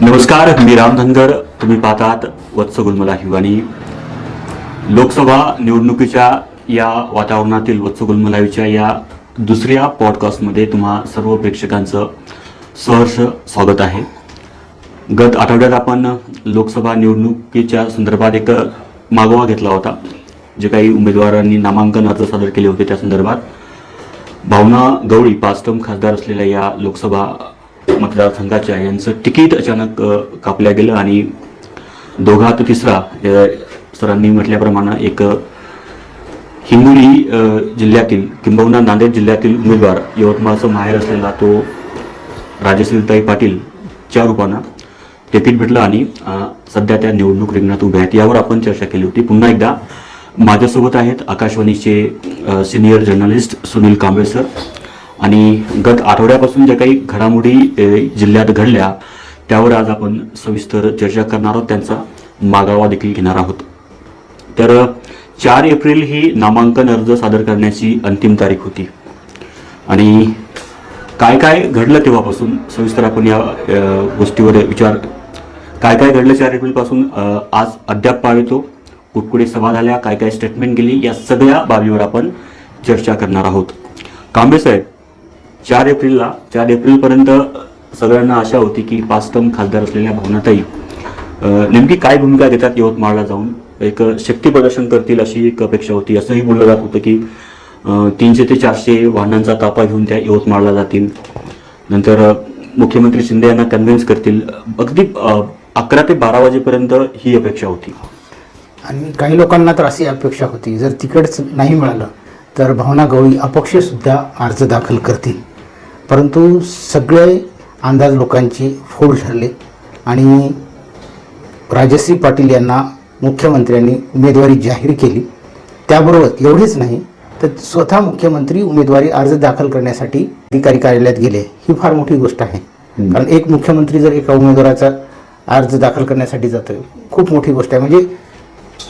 नमस्कार मी राम धनगर. तुम्ही पाहतात वत्स गुलमला हिवानी लोकसभा निवडणुकीच्या या वातावरणातील वत्स गुलमलाईच्या या दुसऱ्या पॉडकास्टमध्ये तुम्हा सर्व प्रेक्षकांचं सहर्ष स्वागत आहे. गत आठवड्यात आपण लोकसभा निवडणुकीच्या संदर्भात एक मागोवा घेतला होता. जे काही उमेदवारांनी नामांकन अर्ज सादर केले होते त्या संदर्भात. भावना गवळी पाच टर्म खासदार असलेल्या या लोकसभा मतदारसंघाच्या यांचं तिकीट अचानक कापल्या गेलं आणि दोघात तिसरा सरांनी म्हटल्याप्रमाणे एक हिंगोली जिल्ह्यातील किंबहुना नांदेड जिल्ह्यातील उमेदवार यवतमाळचं माहेर असलेला तो राजश्रीताई पाटीलच्या रूपानं तिकीट भेटलं आणि सध्या त्या निवडणूक रिंगणात उभ्या आहेत. यावर आपण चर्चा केली होती. पुन्हा एकदा माझ्यासोबत आहेत आकाशवाणीचे senior journalist Sunil Kamble sir. आणि गत आठवड्यापासून ज्या काही घडामोडी जिल्ह्यात घडल्या त्यावर आज आपण सविस्तर चर्चा करणार आहोत. त्यांचा मागावा देखील घेणार आहोत. तर चार एप्रिल ही नामांकन अर्ज सादर करण्याची अंतिम तारीख होती. आणि काय काय घडलं तेव्हापासून? सविस्तर आपण या गोष्टीवर विचार काय काय घडलं चार एप्रिलपासून? आज अद्याप पाळतो. कुठकुठे सभा झाल्या काय काय स्टेटमेंट गेली या सगळ्या बाबीवर आपण चर्चा करणार आहोत. कांबे साहेब चार एप्रिलला चार एप्रिलपर्यंत सगळ्यांना आशा होती की पाच टर्म खासदार असलेल्या भावनाताई नेमकी काय भूमिका घेतात यवतमाळला जाऊन? एक शक्ती प्रदर्शन करतील अशी एक अपेक्षा होती. असंही बोललं जात होतं की तीनशे ते चारशे वाहनांचा ताफा घेऊन त्या यवतमाळला जातील. नंतर मुख्यमंत्री शिंदे यांना कन्व्हिन्स करतील. अगदी अकरा ते बारा वाजेपर्यंत ही अपेक्षा होती. आणि काही लोकांना तर अशी अपेक्षा होती. जर तिकडच नाही मिळालं तर भावना गवळी अपक्षसुद्धा अर्ज दाखल करतील. परंतु सगळे अंदाज लोकांचे फोड ठरले आणि राजश्री पाटील यांना मुख्यमंत्र्यांनी उमेदवारी जाहीर केली. त्याबरोबर एवढेच नाही तर स्वतः मुख्यमंत्री उमेदवारी अर्ज दाखल करण्यासाठी अधिकारी कार्यालयात गेले ही फार मोठी गोष्ट आहे. कारण एक मुख्यमंत्री जर एका उमेदवाराचा अर्ज दाखल करण्यासाठी जातो खूप मोठी गोष्ट आहे. म्हणजे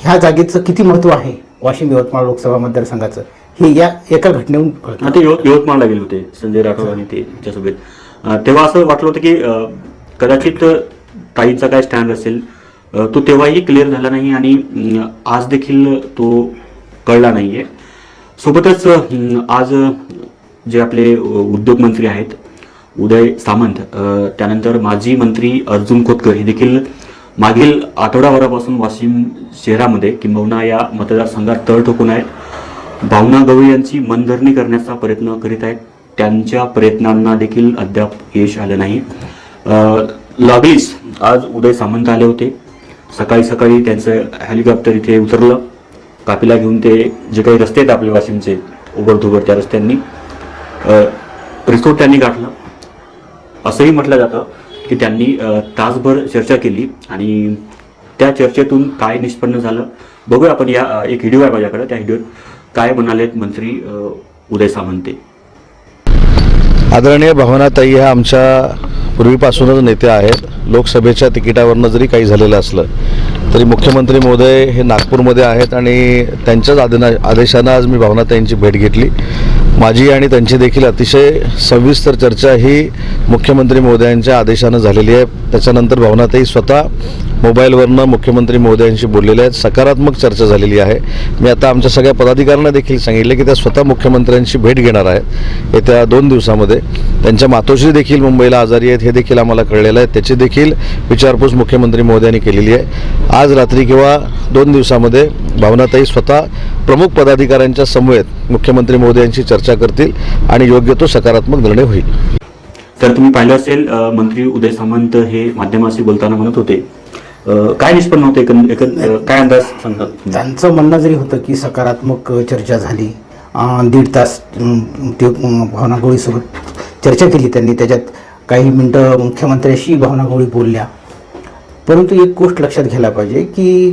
ह्या जागेचं किती महत्त्व आहे वाशिम यवतमाळ लोकसभा मतदारसंघाचं? हे या एका घटनेहून कळतं. ते यवत यवतमाळला गेले होते संजय राठोड आणि ते त्याच्यासोबत. तेव्हा असं वाटलं होतं की कदाचित ताईंचा काय स्टँड असेल तो तेव्हाही क्लिअर झाला नाही आणि आज देखील तो कळला नाहीये. सोबतच आज जे आपले उद्योग मंत्री आहेत उदय सामंत त्यानंतर माजी मंत्री अर्जुन खोतकर हे देखील मागील आठवडाभरापासून वाशिम शहरामध्ये किंबहुना या मतदारसंघात तळ ठोकून आहेत. भावना गवळी यांची मनधरणी करण्याचा प्रयत्न करीत आहेत. त्यांच्या प्रयत्नांना देखील अद्याप यश आलं नाही. लागलीच आज उदय सामंत आले होते. सकाळी सकाळी त्यांचं हेलिकॉप्टर इथे उतरलं. कापीला घेऊन ते जे काही रस्ते आहेत आपले वाशिमचे उबरधुबर त्या रस्त्यांनी रिसोर्ट त्यांनी गाठलं. असंही म्हटलं जातं की त्यांनी तासभर चर्चा केली आणि त्या चर्चेतून काय निष्पन्न झालं बघूया आपण या एक व्हिडिओ आहे माझ्याकडे. त्या व्हिडिओत काय म्हणालेत मंत्री उदय सामंते? आदरणीय भावनाताई ह्या आमच्या पूर्वीपासूनच नेत्या आहेत. लोकसभेच्या तिकिटावरनं जरी काही झालेलं असलं तरी मुख्यमंत्री महोदय हे नागपूरमध्ये आहेत आणि त्यांच्याच आदेना आदेशानं आज मी भावनाताईंची भेट घेतली. माझी आणि त्यांची देखील अतिशय सविस्तर चर्चा ही मुख्यमंत्री महोदयांच्या आदेशानं झालेली आहे. त्याच्यानंतर भावनाताई स्वतः मोबाईलवरनं मुख्यमंत्री मोदयांशी बोललेले आहेत. सकारात्मक चर्चा झालेली आहे. मी आता आमच्या सगळ्या पदाधिकाऱ्यांना देखील सांगितले की त्या स्वतः मुख्यमंत्र्यांशी भेट घेणार आहेत. येत्या दोन दिवसामध्ये. त्यांच्या मातोश्री देखील मुंबईला आजारी आहेत हे देखील आम्हाला कळलेलं आहे. त्याची देखील विचारपूस मुख्यमंत्री मोदयांनी केलेली आहे. आज रात्री किंवा दोन दिवसामध्ये भावनाताई स्वतः प्रमुख पदाधिकाऱ्यांच्या समवेत मुख्यमंत्री मोदयांशी चर्चा करतील आणि योग्य तो सकारात्मक निर्णय होईल. तर तुम्ही पाहिलं असेल मंत्री उदय सामंत हे माध्यमाशी बोलताना म्हणत होते. काय निष्पन्न होते काय अंदाज सांगतात? त्यांचं म्हणणं जरी होतं की सकारात्मक चर्चा झाली दीड तास ते भावना गवळीसोबत चर्चा केली त्यांनी त्याच्यात काही मिनटं मुख्यमंत्र्याशी भावना गवळी बोलल्या. परंतु एक गोष्ट लक्षात घ्यायला पाहिजे की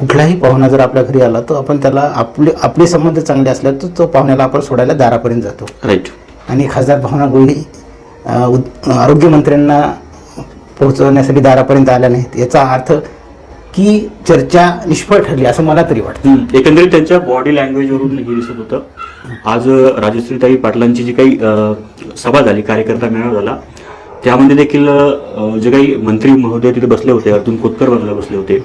कुठलाही पाहुणा जर आपल्या घरी आला तर आपण त्याला आपले आपले संबंध चांगले असले तर तो पाहुण्याला आपण सोडायला दारापर्यंत जातो. राईट आणि खासदार भावना उद- आरोग्यमंत्र्यांना पोहोचवण्यासाठी दारापर्यंत आल्या नाहीत. याचा अर्थ की चर्चा निष्फळ ठरली असं मला तरी वाटतं. एकंदरीत त्यांच्या बॉडी लँग्वेजवरून हे दिसत होतं. आज राजश्रीताई पाटलांची जी काही सभा झाली कार्यकर्ता मेळावा झाला त्यामध्ये देखील जे काही मंत्री महोदय तिथे बसले होते अर्जुन खोतकर बाजूला बसले होते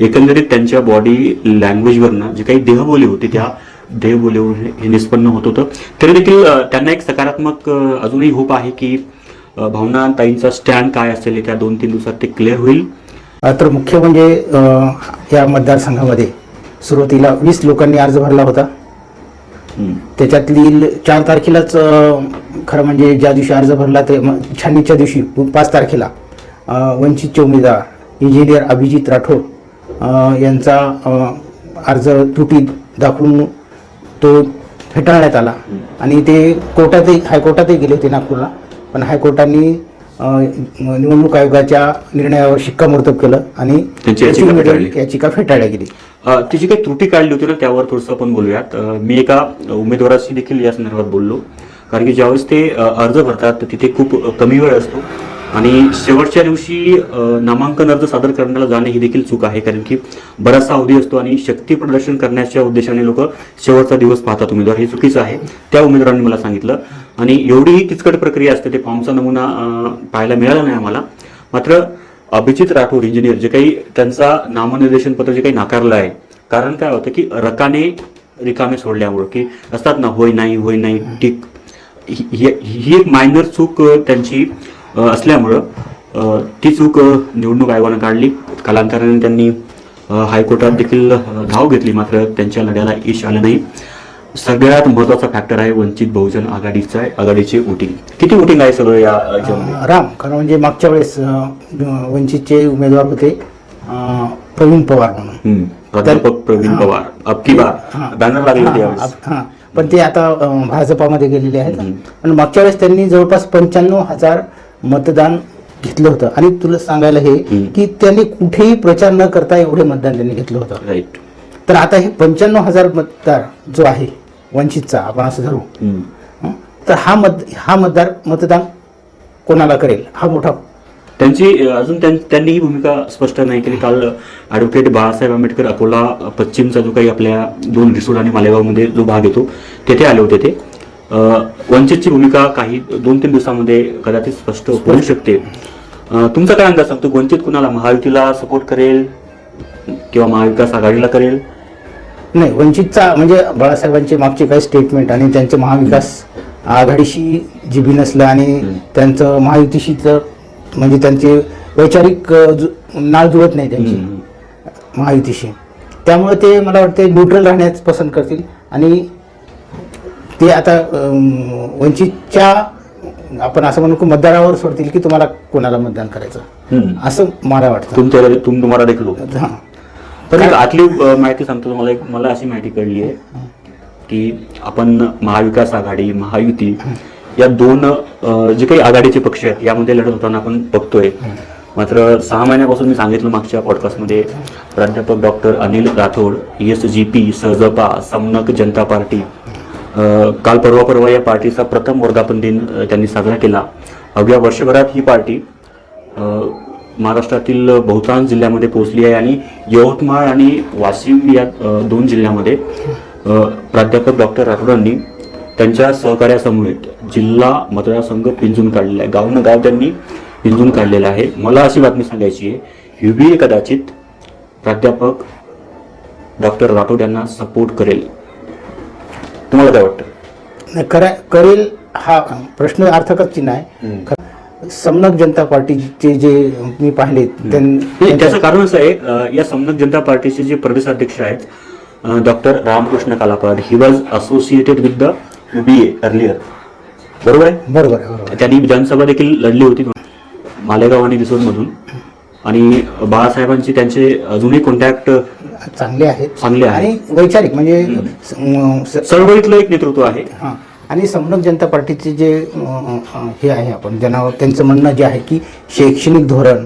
एकंदरीत त्यांच्या बॉडी लँग्वेजवरनं जे काही देहबोली होती त्या देहबोलीवरून हे- निष्पन्न होत होतं. तरी देखील त्यांना एक सकारात्मक अजूनही होप आहे की भावना ताईंचा स्टँड काय असेल येत्या दोन तीन दिवसात ते क्लिअर होईल. तर मुख्य म्हणजे या मतदारसंघामध्ये सुरुवातीला वीस लोकांनी अर्ज भरला होता. त्याच्यातली चार तारखेलाच खरं म्हणजे ज्या दिवशी अर्ज भरला ते छाननीच्या दिवशी पाच तारखेला वंचितचे उमेदवार इंजिनियर अभिजित राठोड यांचा अर्ज त्रुटी दाखवून तो फेटाळण्यात आला. आणि ते कोर्टातही हायकोर्टातही गेले होते नागपूरला. पण हायकोर्टाने निवडणूक आयोगाच्या निर्णयावर शिक्कामोर्तब केलं आणि त्यांची याचिका फेटाळल्या गेली. अ, ती जी काही त्रुटी काढली होती ना त्यावर थोडंसं आपण बोलूयात. मी एका उमेदवाराशी देखील या संदर्भात बोललो. कारण की ज्यावेळेस ते अर्ज भरतात तिथे खूप कमी वेळ असतो. आणि शेवटच्या दिवशी नामांकन अर्ज सादर करण्याला जाणे ही देखील चूक आहे. कारण की बराचसा अवधी असतो आणि शक्ती प्रदर्शन करण्याच्या उद्देशाने लोक शेवटचा दिवस पाहतात उमेदवार. हे चुकीचं आहे. त्या उमेदवारांनी मला सांगितलं. आणि एवढीही किचकट प्रक्रिया असते ते फॉर्मचा नमुना पाहायला मिळाला नाही आम्हाला. मात्र अभिजित राठोड इंजिनियर जे काही त्यांचा नामनिर्देशन पत्र जे काही नाकारलं आहे कारण काय होतं की रकाने रिकामे सोडल्यामुळं की असतात ना होय नाही होय नाही टिक. ही ही एक मायनर चूक त्यांची असल्यामुळं ती चूक निवडणूक आयोगानं काढली. कालांतराने त्यांनी हायकोर्टात देखील धाव घेतली मात्र त्यांच्या लढ्याला यश आलं नाही. सगळ्यात महत्त्वाचा फॅक्टर आहे वंचित बहुजन आघाडीचा आघाडीची वोटिंग किती वोटिंग आहे सगळं या याच्यामध्ये? राम खरं म्हणजे मागच्या वेळेस वंचितचे उमेदवार होते प्रवीण पवार म्हणून. प्राध्यापक प्रवीण पवार अबकी बार. बॅनर लागले होते. पण ते आता भाजपामध्ये गेलेले आहेत. पण मागच्या वेळेस त्यांनी जवळपास पंच्याण्णव हजार मतदान घेतलं होतं आणि तुला सांगायला हे. की त्यांनी कुठेही प्रचार न करता एवढे मतदान त्यांनी घेतलं होतं राईट तर आता हे पंच्याण्णव हजार मतदार जो आहे वंचितचा आपण असं धरू. हं? तर हा मत हा मतदार मतदान कोणाला करेल? हा मोठा त्यांची अ, अजून त्यां- त्यांनी ही भूमिका स्पष्ट नाही केली. काल ॲडव्होकेट बाळासाहेब आंबेडकर अकोला पश्चिमचा जो काही आपल्या दोन रिसोड आणि मालेगावमध्ये जो भाग येतो तेथे आले होते ते. अ, वंचितची भूमिका काही दोन तीन दिवसामध्ये कदाचित स्पष्ट होऊ शकते. अ, तुमचा काय अंदाज सांगतो? वंचित कुणाला महायुतीला सपोर्ट करेल? किंवा महाविकास आघाडीला करेल? नाही वंचितचा म्हणजे बाळासाहेबांचे मागचे काही स्टेटमेंट आणि त्यांचं महाविकास आघाडीशी जी बिनसलं आणि हम्म. त्यांचं महायुतीशी तर म्हणजे त्यांचे वैचारिक नाळ जुळत नाही त्यांची. महायुतीशी त्यामुळे ते मला वाटते न्यूट्रल राहण्यास पसंत करतील आणि ते आता वंचितच्या आपण असं म्हणू की मतदारावर सोडतील की तुम्हाला कोणाला मतदान करायचं. असं मला वाटतं तुम तुम्हाला देखील. हां पण एक आतली माहिती सांगतो तुम्हाला. एक मला अशी माहिती कळली आहे की आपण महाविकास आघाडी महायुती या दोन जे काही आघाडीचे पक्ष आहेत यामध्ये लढत होताना आपण बघतोय. मात्र सहा महिन्यापासून मी सांगितलं मागच्या पॉडकास्टमध्ये प्राध्यापक doctor Anil Rathod S G P सहजपा Samnak Janata party काल परवा परवा या पार्टीचा प्रथम वर्धापन दिन त्यांनी साजरा केला. अवघ्या वर्षभरात ही पार्टी महाराष्ट्रातील बहुतांश जिल्ह्यामध्ये पोहोचली आहे आणि यवतमाळ आणि वाशिम या दोन जिल्ह्यामध्ये प्राध्यापक डॉक्टर राठोडांनी त्यांच्या सहकार्यासमवेत जिल्हा मतदारसंघ पिंजून काढलेला आहे. गावनं गाव त्यांनी पिंजून काढलेलं आहे. मला अशी बातमी सांगायची आहे. युबीए कदाचित प्राध्यापक डॉक्टर राठोड यांना सपोर्ट करेल. तुम्हाला काय वाटतं? करेल हा प्रश्न अर्थकच चिन्ह आहे. समनक जनता पार्टीचे जे मी पाहिले त्याचं कारण असं आहे या समनक जनता पार्टीचे जे प्रदेशाध्यक्ष आहेत doctor Ramkrishna Kalapad he was associated with the B A earlier बरोबर आहे बरोबर आहे. त्यांनी विधानसभा देखील लढली होती मालेगाव आणि रिसोडमधून आणि बाळासाहेबांची त्यांचे अजूनही कॉन्टॅक्ट आहे. चांगले आहेत. चांगले आहेत. आणि वैचारिक म्हणजे चळवळीतलं एक नेतृत्व आहे. हां. आणि समनक जनता पार्टीचे जे हे आहे आपण ज्यांना त्यांचं म्हणणं जे आहे की शैक्षणिक धोरण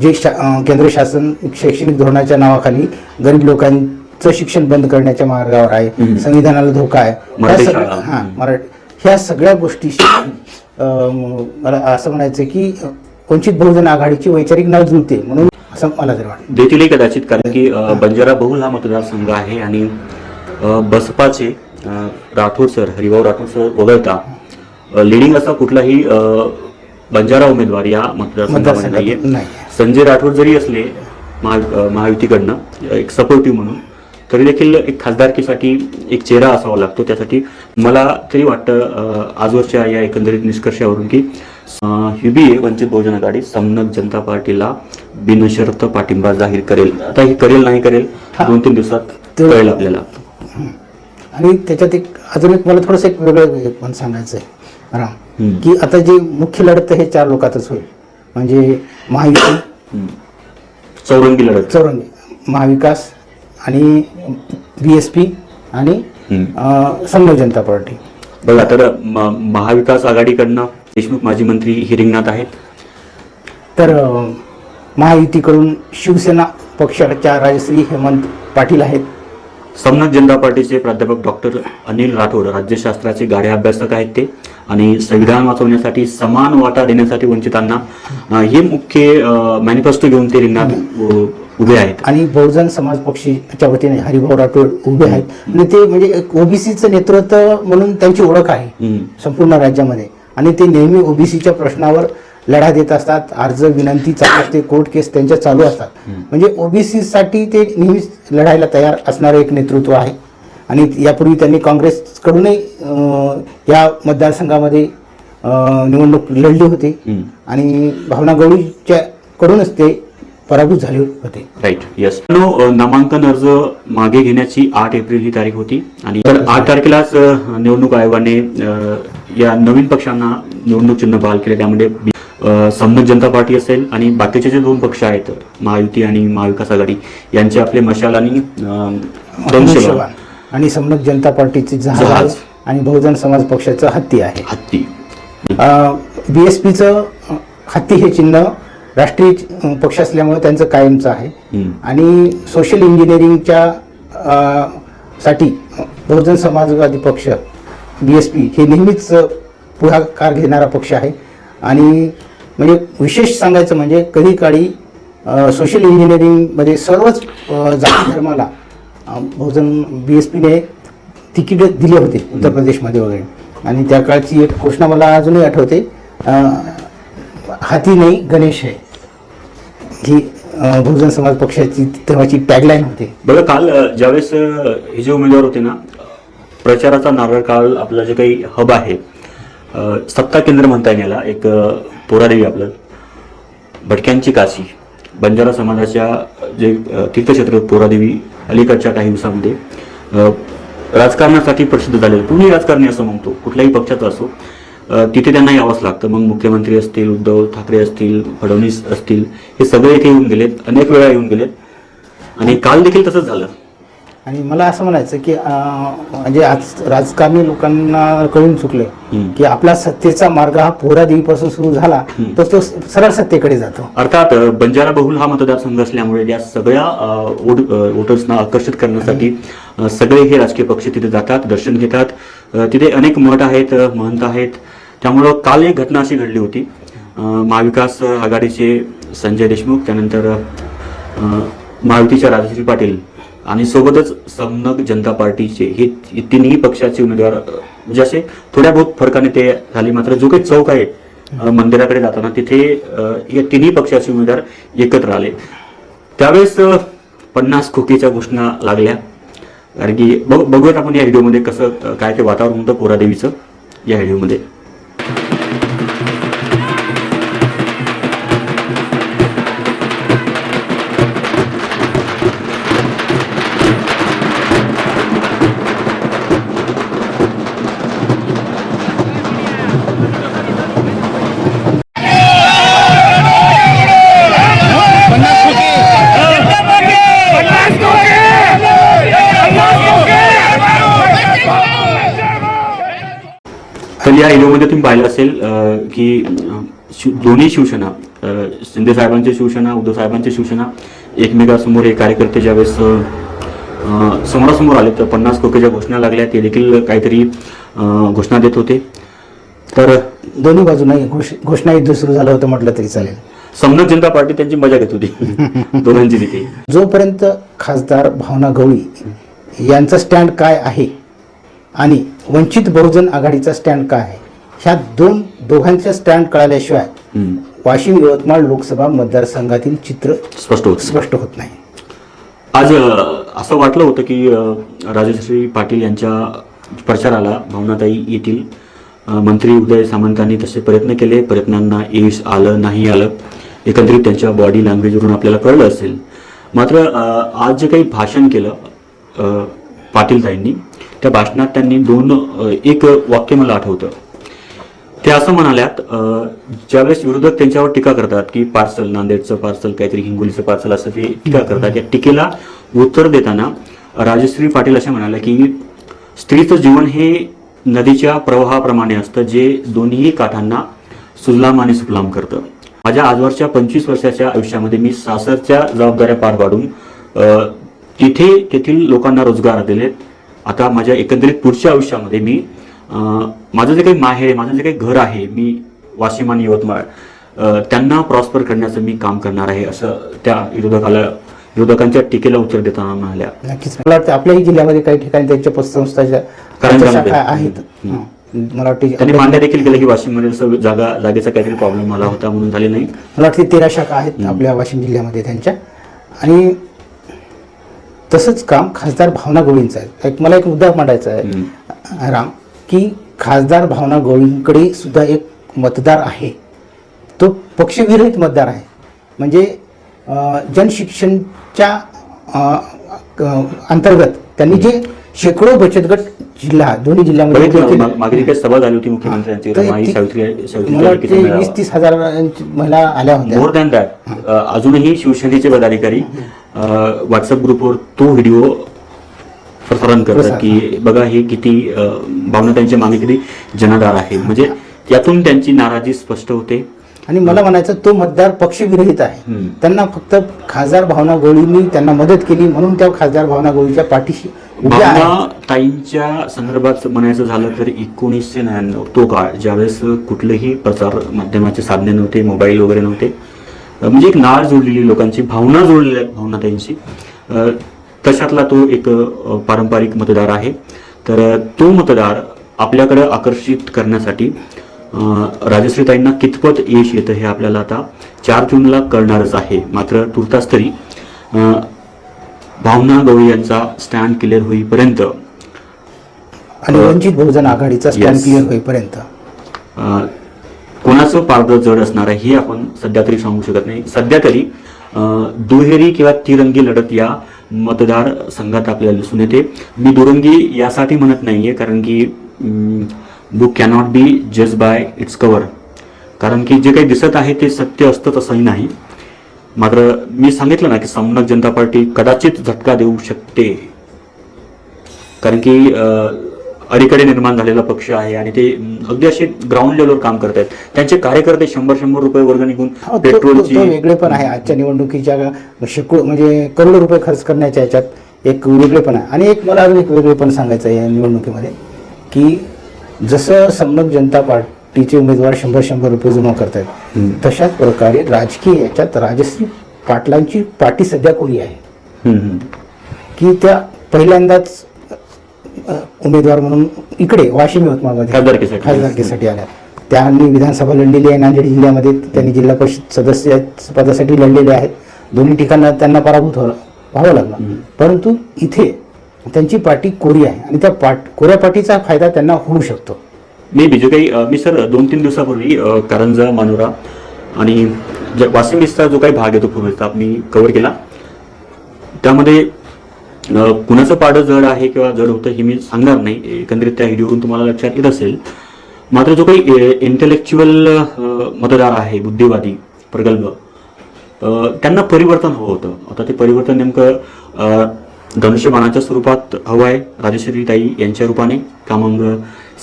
जे शा केंद्र शासन शैक्षणिक धोरणाच्या नावाखाली गरीब लोकांचं शिक्षण बंद करण्याच्या मार्गावर आहे. संविधानाला धोका आहे. हां मराठी ह्या सगळ्या गोष्टीशी मला असं म्हणायचं की वंचित बहुजन आघाडीची वैचारिक नाव जुळते म्हणून असं मला तरी वाटतं देतीलही कदाचित कारण की बंजारा बहुल हा मतदारसंघ आहे आणि बसपाचे राठोड सर हरिभाऊ राठोड सर वगळता लिडिंग असा कुठलाही बंजारा उमेदवार या मतदारसंघामध्ये नाहीये. नाही. संजय राठोड जरी असले महा महायुतीकडनं एक सपोर्टिव्ह म्हणून तरी देखील एक खासदारकीसाठी एक चेहरा असावा लागतो. त्यासाठी मला तरी वाटतं आजवरच्या या एकंदरीत निष्कर्षावरून की युबीए वंचित बहुजन आघाडी समनक जनता पार्टीला बिनशर्त पाठिंबा जाहीर करेल. आता हे करेल नाही करेल दोन तीन दिवसात कळेल आपल्याला. आणि त्याच्यात एक अजून एक मला थोडंसं एक वेगळं पण सांगायचं आहे राम. की आता जे मुख्य लढत हे चार लोकातच होईल. म्हणजे महायुती. चौरंगी लढत. चौरंगी महाविकास आणि बी एस पी आणि समन्वय जनता पार्टी. बघा तर महाविकास आघाडीकडनं देशमुख माजी मंत्री हे रिंगणात आहेत. तर महायुतीकडून शिवसेना पक्षाच्या राजश्री हेमंत पाटील आहेत. समनक जनता पार्टीचे प्राध्यापक डॉक्टर अनिल राठोड राज्यशास्त्राचे गाढे अभ्यासक आहेत ते आणि संविधान वाचवण्यासाठी समान वाटा देण्यासाठी वंचितांना हे मुख्य मॅनिफेस्टो घेऊन ते रिंगणात उभे आहेत. आणि बहुजन समाज पक्षाच्या वतीने हरिभाऊ राठोड उभे आहेत. आणि ते म्हणजे ओबीसीचं नेतृत्व म्हणून त्यांची ओळख आहे. संपूर्ण राज्यामध्ये. आणि ते नेहमी ओबीसीच्या प्रश्नावर लढा देत असतात अर्ज विनंती चालू असते कोर्ट केस त्यांच्या चालू असतात. म्हणजे ओबीसी साठी ते नेहमीच लढायला तयार असणारं एक नेतृत्व आहे. आणि यापूर्वी त्यांनी काँग्रेसकडूनही या मतदारसंघामध्ये निवडणूक लढली होती. आणि भावना गवळीच्या कडूनच ते पराभूत झाले होते. राईट येस नामांकन अर्ज मागे घेण्याची आठ एप्रिल ही तारीख होती आणि तर आठ तारखेलाच निवडणूक आयोगाने या नवीन पक्षांना निवडणूक चिन्ह बहाल केले. त्यामध्ये समनक जनता पार्टी असेल आणि बाकीचे जे दोन पक्ष आहेत महायुती आणि महाविकास आघाडी यांचे आपले मशाल आणि. आणि समनक जनता पार्टीचे जहाज आणि बहुजन समाज पक्षाचं हत्ती आहे. हत्ती. बी एस पीचं हत्ती हे चिन्ह राष्ट्रीय पक्ष असल्यामुळे त्यांचं कायमचं आहे. आणि सोशल इंजिनिअरिंगच्या साठी बहुजन समाजवादी पक्ष बी एस पी हे नेहमीच पुढाकार घेणारा पक्ष आहे. आणि म्हणजे विशेष सांगायचं म्हणजे कधी काळी सोशल इंजिनिअरिंगमध्ये सर्वच जाती धर्माला बहुजन बी एस पीने तिकीट दिले होते उत्तर प्रदेशमध्ये वगैरे. आणि त्या काळची एक घोषणा मला अजूनही आठवते. हाती नाही गणेश आहे. ही बहुजन समाज पक्षाची तेव्हाची टॅगलाईन होती. बघा काल ज्यावेळेस हे जे उमेदवार होते ना प्रचाराचा नारळ काल आपलं जे काही हब आहे सत्ता केंद्र म्हणता येईल याला एक पोरादेवी आपलं भटक्यांची काशी बंजारा समाजाच्या जे तीर्थक्षेत्र पोरादेवी अलीकडच्या काही दिवसामध्ये राजकारणासाठी प्रसिद्ध झालेलं कुणीही राजकारणी असं म्हणतो कुठल्याही पक्षाचं असो तिथे त्यांना यावंच लागतं. मग मुख्यमंत्री असतील उद्धव ठाकरे असतील फडणवीस असतील हे सगळे इथे येऊन गेलेत अनेक वेळा येऊन गेलेत. आणि काल देखील तसंच झालं. आणि मला असं म्हणायचं की म्हणजे आज राजकारणी लोकांना कळून चुकले हम्म. की आपला सत्तेचा मार्ग हा पोहरा देवीपासून सुरू झाला तर तो सरळ सत्तेकडे जातो. अर्थात बंजारा बहुल हा मतदारसंघ असल्यामुळे या सगळ्या वोटर्सना आकर्षित करण्यासाठी सगळे हे राजकीय पक्ष तिथे जातात दर्शन घेतात. तिथे अनेक मठ आहेत महंत आहेत. त्यामुळं काल एक घटना अशी घडली होती. महाविकास आघाडीचे संजय देशमुख त्यानंतर अ, महायुतीच्या राजश्री पाटील आणि सोबतच समनक जनता पार्टीचे हे तिन्ही पक्षाचे उमेदवार म्हणजे असे थोड्या बहुत फरकाने ते झाले. मात्र जो काही चौक आहे मंदिराकडे जाताना तिथे या तिन्ही पक्षाचे उमेदवार एकत्र आले. त्यावेळेस पन्नास खोकीच्या घोषणा लागल्या. कारण की बघूयात आपण या व्हिडिओमध्ये कसं काय ते वातावरण होतं पोरादेवीचं या व्हिडिओमध्ये. Bye. तर या व्हिडिओमध्ये तुम्ही पाहिलं असेल की शिव- दोन्ही शिवसेना शिंदे साहेबांची शिवसेना उद्धव साहेबांची शिवसेना एकमेकासमोर हे कार्यकर्ते ज्यावेळेस समोरासमोर आले तर पन्नास कोकेच्या घोषणा लागल्या ते देखील काहीतरी घोषणा देत होते. तर दोन्ही बाजूने घोष घोषणा युद्ध सुरू झालं होतं म्हटलं तरी चालेल. समनक जनता पार्टी त्यांची मजा घेत होती. दोघांची तिथे जोपर्यंत खासदार भावना गवळी यांचा स्टँड काय आहे आणि वंचित बहुजन आघाडीचा स्टँड काय आहे? ह्या दोन दोघांच्या स्टँड कळाल्याशिवाय. वाशिम यवतमाळ लोकसभा मतदारसंघातील चित्र स्पष्ट होत स्पष्ट होत नाही. आज असं वाटलं होतं की राजश्री पाटील यांच्या प्रचाराला भावनाताई येथील अ, मंत्री उदय सामंतांनी तसे प्रयत्न केले. प्रयत्नांना यश आलं नाही आलं. एकंदरीत त्यांच्या बॉडी लँग्वेजवरून आपल्याला कळलं असेल. मात्र आज जे काही भाषण केलं पाटीलताईंनी त्या भाषणात त्यांनी दोन एक वाक्य मला आठवतं. ते असं म्हणाल्यात ज्यावेळेस विरोधक त्यांच्यावर टीका करतात की पार्सल नांदेडचं पार्सल काहीतरी हिंगोलीचं पार्सल असं ते टीका करतात या टीकेला उत्तर देताना राजश्री पाटील असे म्हणाले की स्त्रीचं जीवन हे नदीच्या प्रवाहाप्रमाणे असतं जे दोन्ही काठांना सुजलाम आणि सुफलाम करतं. माझ्या आजवरच्या पंचवीस वर्षाच्या आयुष्यामध्ये मी सासरच्या जबाबदाऱ्या पार पाडून तिथे तेथील लोकांना रोजगार दिलेत. आता माझ्या एकंदरीत पुढच्या आयुष्यामध्ये मी माझं जे काही माहेर आहे माझं जे काही घर आहे मी वाशिम आणि यवतमाळ त्यांना प्रॉस्पर करण्याचं मी काम करणार आहे असं त्या विरोधकाला विरोधकांच्या टीकेला उत्तर देताना म्हणाल्या. नक्कीच. मला वाटतं आपल्याही जिल्ह्यामध्ये काही ठिकाणी त्यांच्या पतसंस्थाच्या आहेत. मला वाटतं त्यांनी मान्य देखील केलं की वाशिममध्ये जागा जागेचा काहीतरी प्रॉब्लेम आला होता म्हणून झाले नाही. मला वाटते तेरा शाखा आहेत आपल्या वाशिम जिल्ह्यामध्ये त्यांच्या. आणि तसंच काम खासदार भावना गवळींचं आहे. एक मला एक मुद्दा मांडायचा आहे. राम की खासदार भावना गवळींकडे सुद्धा एक मतदार आहे. तो पक्षविरहित मतदार आहे. म्हणजे जनशिक्षणच्या अंतर्गत त्यांनी जे शेकडो बचत गट जिल्हा दोन्ही जिल्ह्यामध्ये सभा झाली होती मुख्यमंत्र्यांची. मला वाटते. वीस तीस हजार महिला आल्या होत्या. More than that. अजूनही शिवसेनेचे पदाधिकारी. व्हॉट्सअप ग्रुपवर तो व्हिडिओ प्रसारण करतात. की बघा हे किती अ, भावनाताईंच्या मागे किती जनाधार आहे म्हणजे यातून त्यांची नाराजी स्पष्ट होते आणि मला म्हणायचं तो मतदार पक्षविरहित आहे. त्यांना फक्त खासदार भावना गवळींनी त्यांना मदत केली म्हणून त्या खासदार भावना गवळीच्या पाठीशी भावनाताईंच्या संदर्भात म्हणायचं झालं तर एकोणीसशे नव्याण्णव तो काळ ज्यावेळेस कुठलेही प्रचार माध्यमाचे साधने नव्हते मोबाईल वगैरे नव्हते म्हणजे एक नाळ जोडलेली लोकांची भावना जोडलेल्या आहेत भावनाताईंची अ, तशातला तो एक पारंपरिक मतदार आहे. तर तो मतदार आपल्याकडे आकर्षित करण्यासाठी राजश्रीताईंना कितपत यश येतं हे आपल्याला आता चार जूनला कळणारच आहे. मात्र तुर्तास तरी भावना गवळी यांचा स्टँड क्लिअर होईपर्यंत आणि वंचित बहुजन आघाडीचा स्टँड. क्लिअर होईपर्यंत. कोणाचं पारद जड असणार आहे हे आपण सध्या तरी सांगू शकत नाही. सध्या तरी दुहेरी किंवा तिरंगी लढत या मतदार संघात आपल्याला दिसून येते. मी दुरंगी यासाठी म्हणत नाहीये कारण की बुक कॅनॉट बी जज बाय इट्स कवर कारण की जे काही दिसत आहे ते सत्य असतं तसंही नाही. मात्र मी सांगितलं ना की सामना जनता पार्टी कदाचित झटका देऊ शकते. कारण की अलीकडे निर्माण झालेला पक्ष आहे आणि ते अगदी असे ग्राउंड लेवलवर काम करत आहेत त्यांचे कार्यकर्ते शंभर शंभर रुपये वर्ग निघून पेट्रोलची वेगळे पण आहे आजच्या निवडणुकीच्या शेकडो म्हणजे करोडो रुपये खर्च करण्याच्या याच्यात एक वेगळेपण आहे आणि एक मला अजून एक वेगळेपण सांगायचं आहे या निवडणुकीमध्ये की जसं संमत जनता पार्टीचे उमेदवार शंभर शंभर रुपये जमा करतायत. तशाच प्रकारे राजकीय याच्यात राजश्री पाटलांची पार्टी सध्या कोणी आहे. की त्या पहिल्यांदाच उमेदवार म्हणून इकडे वाशिम यवतमाळमध्ये खासदारकीसाठी. खासदारकीसाठी आल्या. त्यांनी विधानसभा लढलेली आहे नांदेड जिल्ह्यामध्ये. त्यांनी जिल्हा परिषद सदस्य पदासाठी लढलेले आहेत. दोन्ही ठिकाणी त्यांना पराभूत व्हावं व्हावं लागलं. परंतु इथे त्यांची पार्टी कोरी आहे आणि त्या पाट कोऱ्या पार्टीचा फायदा त्यांना होऊ शकतो. मी बीजे काही अ, मी सर दोन तीन दिवसापूर्वी अ, कारंजा मानोरा आणि जे वाशिम विस्तार जो काही भाग येतो पूर्वेचा मी कव्हर केला. त्यामध्ये कुणाचं पाडं जड आहे किंवा जड होतं हे मी सांगणार नाही. एकंदरीत त्या व्हिडिओवरून तुम्हाला लक्षात येत असेल. मात्र जो काही इंटेलेक्च्युअल मतदार आहे बुद्धिवादी प्रगल्भ त्यांना परिवर्तन हवं होतं. आता ते परिवर्तन नेमकं धनुष्यबाणाच्या स्वरूपात हवं आहे. राजश्रीताई यांच्या रूपाने का मग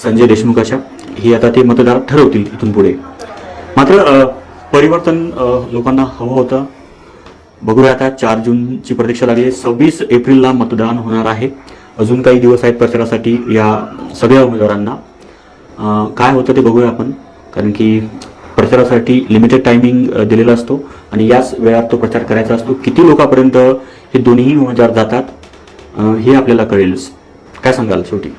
संजय देशमुखाच्या हे आता ते मतदार ठरवतील इथून पुढे. मात्र परिवर्तन लोकांना हवं होतं. बघूया आता चार जूनची प्रतीक्षा लागली. सव्वीस एप्रिलला मतदान होणार आहे. अजून काही दिवस आहेत प्रचारासाठी या सगळ्या उमेदवारांना. काय होतं ते बघूया आपण. कारण की प्रचारासाठी लिमिटेड टायमिंग दिलेला असतो आणि याच वेळात तो प्रचार करायचा असतो. किती लोकांपर्यंत हे दोन्ही उमेदवार जातात हे आपल्याला कळेलच. काय सांगाल शेवटी?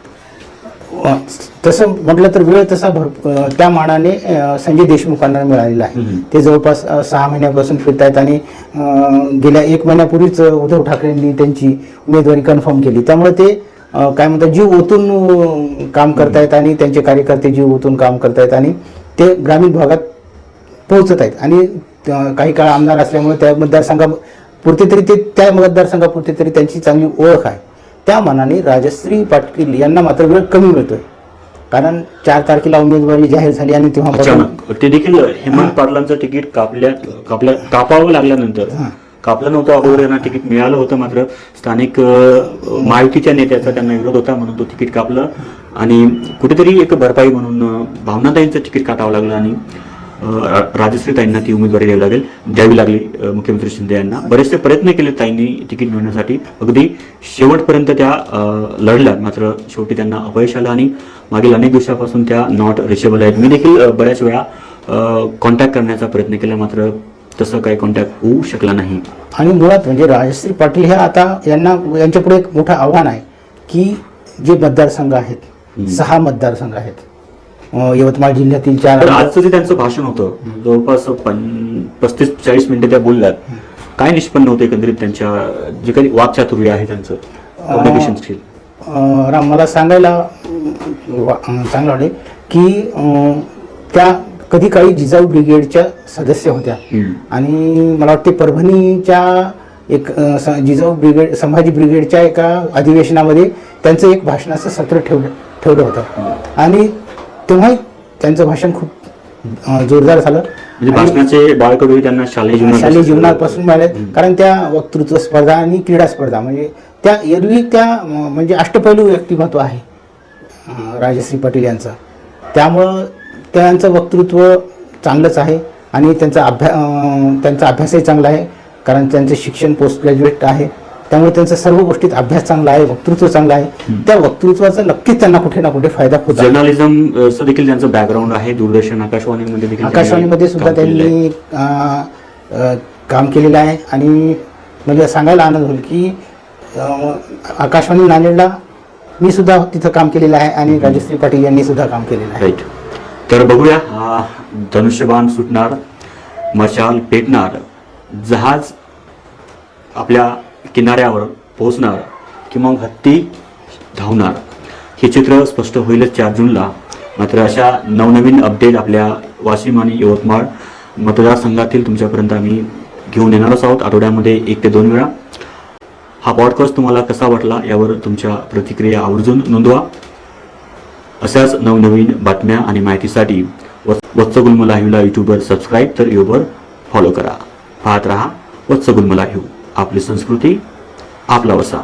तसं म्हटलं तर वेळ तसा भरपूर त्या मानाने संजय देशमुखांना मिळालेला आहे. ते जवळपास सहा महिन्यापासून फिरत आहेत आणि गेल्या एक महिन्यापूर्वीच उद्धव ठाकरेंनी त्यांची उमेदवारी कन्फर्म केली. त्यामुळे ते काय म्हणतात जीव ओतून काम करतायत आणि त्यांचे कार्यकर्ते जीव ओतून काम करतायत आणि ते ग्रामीण भागात पोहोचत आहेत आणि काही काळ आमदार असल्यामुळे त्या मतदारसंघा पुरते तरी ते त्या मतदारसंघापुरते तरी त्यांची चांगली ओळख आहे. त्या मानाने राजश्री पाटील यांना मात्र वेळ कमी मिळतोय. कारण चार तारखेला उमेदवारी जाहीर झाली आणि अचानक ते देखील हेमंत पाटलांचं तिकीट कापल्या कापल्या कापावं लागल्यानंतर कापलं नव्हतं अगोदर यांना तिकीट मिळालं होतं मात्र स्थानिक महायुतीच्या नेत्याचा त्यांना विरोध होता म्हणून तो तिकीट कापलं. आणि कुठेतरी एक भरपाई म्हणून भावनाताईंचं तिकीट काटावं लागलं आणि राजश्री ताईंना ती उमेदवारी द्यावी लागेल द्यावी लागली मुख्यमंत्री शिंदे यांना. बरेचसे प्रयत्न केले ताईंनी तिकीट मिळवण्यासाठी अगदी शेवटपर्यंत त्या लढल्या. मात्र शेवटी त्यांना अपयश आलं आणि मागील अनेक दिवसापासून त्या नॉट रिचेबल आहेत. मी देखील बऱ्याच वेळा कॉन्टॅक्ट करण्याचा प्रयत्न केला. मात्र तसं काही कॉन्टॅक्ट होऊ शकला नाही. आणि मुळात म्हणजे राजश्री पाटील हे आता यांना यांच्यापुढे एक मोठं आव्हान आहे की जे मतदारसंघ आहेत सहा मतदारसंघ आहेत यवतमाळ जिल्ह्यातील चार आजचं जे त्यांचं भाषण होतं जवळपास पन- पस्तीस चाळीस मिनिटं त्या बोलल्यात. काय निष्पन्न होतं एकंदरीत त्यांच्या जे काही वाकचातुर्य आहे त्यांचं? कम्युनिकेशन स्किल अ, राम मला सांगायला अ, वा- अ, चांगलं वाटेल की अ, त्या कधी काळी जिजाऊ ब्रिगेडच्या सदस्य होत्या. आणि मला वाटते परभणीच्या एक अ, स- जिजाऊ ब्रिगेड संभाजी ब्रिगेडच्या एका अधिवेशनामध्ये त्यांचं एक भाषणाचं सत्र ठेवलं ठेवलं होतं. आणि तेव्हाही त्यांचं भाषण खूप जोरदार झालं. म्हणजे भाषणाचे बाळकडू त्यांना शालेय शालेय जीवनापासून मिळाले. कारण त्या वक्तृत्व स्पर्धा आणि क्रीडा स्पर्धा म्हणजे त्या एरवी त्या म्हणजे अष्टपैलू व्यक्तिमत्व आहे राजश्री पाटील यांचं. त्यामुळं त्यांचं वक्तृत्व चांगलंच आहे आणि त्यांचा अभ्या त्यांचा अभ्यासही चांगला आहे कारण त्यांचं शिक्षण पोस्ट ग्रॅज्युएट आहे. त्यामुळे त्यांचा सर्व गोष्टीत अभ्यास चांगला आहे वक्तृत्व चांगलं आहे. त्या वक्तृत्वाचा नक्कीच त्यांना कुठे ना कुठे फायदा होतो. जर्नलिझम असं देखील त्यांचं बॅकग्राऊंड आहे दूरदर्शन आकाशवाणीमध्ये देखील आकाशवाणीमध्ये सुद्धा. त्यांनी काम केलेलं आहे. आणि म्हणजे सांगायला आनंद होईल की आकाशवाणी नांदेडला मी सुद्धा तिथं काम केलेलं आहे आणि राजश्री पाटील यांनी सुद्धा काम केलेलं आहे. राईट तर बघूया धनुष्यबाण सुटणार मशाल पेटणार जहाज आपल्या किनाऱ्यावर पोहोचणार किंवा हत्ती धावणार. हे चित्र स्पष्ट होईलच चार जूनला. मात्र अशा नवनवीन अपडेट आपल्या वाशिम आणि यवतमाळ मतदारसंघातील तुमच्यापर्यंत आम्ही घेऊन येणारच आहोत आठवड्यामध्ये एक ते दोन वेळा. हा पॉडकास्ट तुम्हाला कसा वाटला यावर तुमच्या प्रतिक्रिया आवर्जून नोंदवा. अशाच नवनवीन बातम्या आणि माहितीसाठी वत्सगुलमला हिवला यूट्यूबवर सबस्क्राईब तर युवर फॉलो करा. पाहत रहा वत्सगुलमला हिव. आपली संस्कृती आपला वसा.